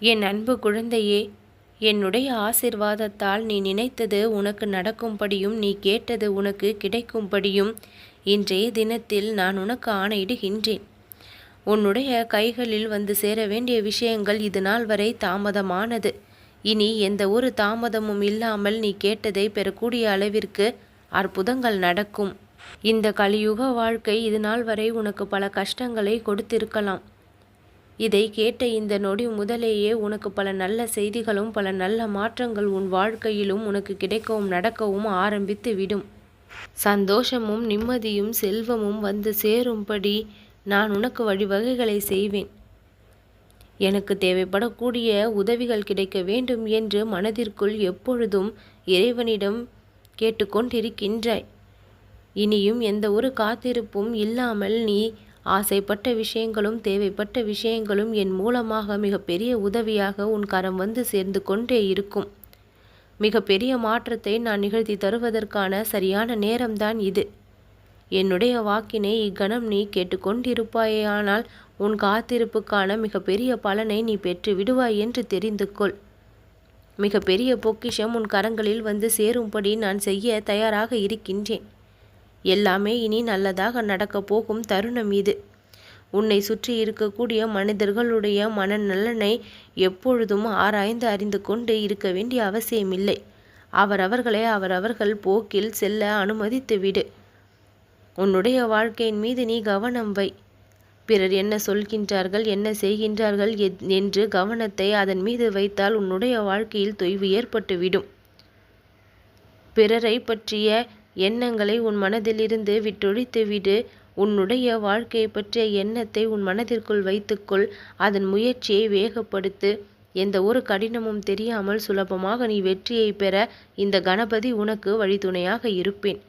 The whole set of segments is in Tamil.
என் அன்பு குழந்தையே என்னுடைய ஆசிர்வாதத்தால் நீ நினைத்தது உனக்கு நடக்கும்படியும் நீ கேட்டது உனக்கு கிடைக்கும்படியும் இன்றைய தினத்தில் நான் உனக்கு ஆணையிடுகின்றேன். உன்னுடைய கைகளில் வந்து சேர வேண்டிய விஷயங்கள் இது நாள் வரை தாமதமானது. இனி எந்த ஒரு தாமதமும் இல்லாமல் நீ கேட்டதை பெறக்கூடிய அளவிற்கு அற்புதங்கள் நடக்கும். இந்த கலியுக வாழ்க்கை இது நாள் வரை உனக்கு பல கஷ்டங்களை கொடுத்திருக்கலாம். இதை கேட்ட இந்த நொடி முதலேயே உனக்கு பல நல்ல செய்திகளும் பல நல்ல மாற்றங்கள் உன் வாழ்க்கையிலும் உனக்கு கிடைக்கவும் நடக்கவும் ஆரம்பித்து விடும். சந்தோஷமும் நிம்மதியும் செல்வமும் வந்து சேரும்படி நான் உனக்கு வழிவகைகளை செய்வேன். எனக்கு தேவைப்படக்கூடிய உதவிகள் கிடைக்க வேண்டும் என்று மனதிற்குள் எப்பொழுதும் இறைவனிடம் கேட்டுக்கொண்டிருக்கின்றாய். இனியும் எந்த ஒரு காத்திருப்பும் இல்லாமல் நீ ஆசைப்பட்ட விஷயங்களும் தேவைப்பட்ட விஷயங்களும் என் மூலமாக மிகப்பெரிய உதவியாக உன் கரம் வந்து சேர்ந்து கொண்டே இருக்கும். மிகப்பெரிய மாற்றத்தை நான் நிகழ்த்தி தருவதற்கான சரியான நேரம்தான் இது. என்னுடைய வாக்கினை இக்கணம் நீ கேட்டுக்கொண்டிருப்பாயானால் உன் காத்திருப்புக்கான மிகப்பெரிய பலனை நீ பெற்று விடுவாய் என்று தெரிந்து கொள். மிகப்பெரிய பொக்கிஷம் உன் கரங்களில் வந்து சேரும்படி நான் செய்ய தயாராக இருக்கின்றேன். எல்லாமே இனி நல்லதாக நடக்கப் போகும் தருணம் இது. உன்னை சுற்றி இருக்கக்கூடிய மனிதர்களுடைய மனநலனை எப்பொழுதும் ஆராய்ந்து அறிந்து கொண்டு இருக்க வேண்டிய அவசியமில்லை. அவரவர்களை அவரவர்கள் போக்கில் செல்ல அனுமதித்து விடு. உன்னுடைய வாழ்க்கையின் மீது நீ கவனம் வை. பிறர் என்ன சொல்கின்றார்கள் என்ன செய்கின்றார்கள் என்று கவனத்தை அதன் மீது வைத்தால் உன்னுடைய வாழ்க்கையில் தொய்வு ஏற்பட்டுவிடும் பிறரை பற்றிய எண்ணங்களை உன் மனதிலிருந்து விட்டொழித்து விடு. உன்னுடைய வாழ்க்கையை பற்றிய எண்ணத்தை உன் மனதிற்குள் வைத்துக்கொள். அதன் முயற்சியை வேகப்படுத்து. எந்த ஒரு கடினமும் தெரியாமல் சுலபமாக நீ வெற்றியை பெற இந்த கணபதி உனக்கு வழித்துணையாக இருப்பேன்.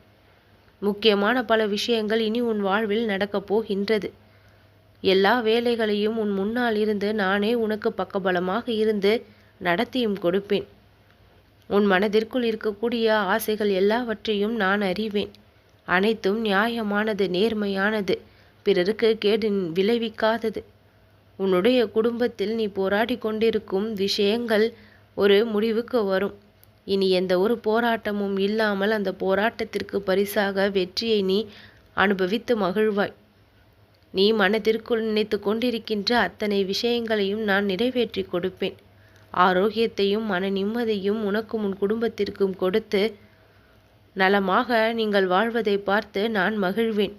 முக்கியமான பல விஷயங்கள் இனி உன் வாழ்வில் நடக்கப் போகின்றது. எல்லா வேலைகளையும் உன் முன்னால் இருந்து நானே உனக்கு பக்கபலமாக இருந்து நடத்தியும் கொடுப்பேன். உன் மனதிற்குள் இருக்கக்கூடிய ஆசைகள் எல்லாவற்றையும் நான் அறிவேன். அனைத்தும் நியாயமானது நேர்மையானது. பிறருக்கு கேடு விளைவிக்காதது. உன்னுடைய குடும்பத்தில் நீ போராடி கொண்டிருக்கும் விஷயங்கள் ஒரு முடிவுக்கு வரும். இனி எந்த ஒரு போராட்டமும் இல்லாமல் அந்த போராட்டத்திற்கு பரிசாக வெற்றியை நீ அனுபவித்து மகிழ்வாய். நீ மனதிற்குள் நினைத்து கொண்டிருக்கின்ற அத்தனை விஷயங்களையும் நான் நிறைவேற்றி கொடுப்பேன். ஆரோக்கியத்தையும் மன நிம்மதியும் உனக்கும் உன் குடும்பத்திற்கும் கொடுத்து நலமாக நீங்கள் வாழ்வதை பார்த்து நான் மகிழ்வேன்.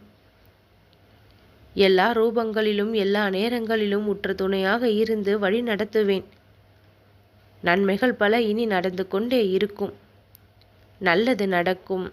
எல்லா ரூபங்களிலும் எல்லா நேரங்களிலும் உற்ற துணையாக இருந்து வழி நடத்துவேன். நன்மைகள் பல இனி நடந்து கொண்டே இருக்கும். நல்லது நடக்கும்.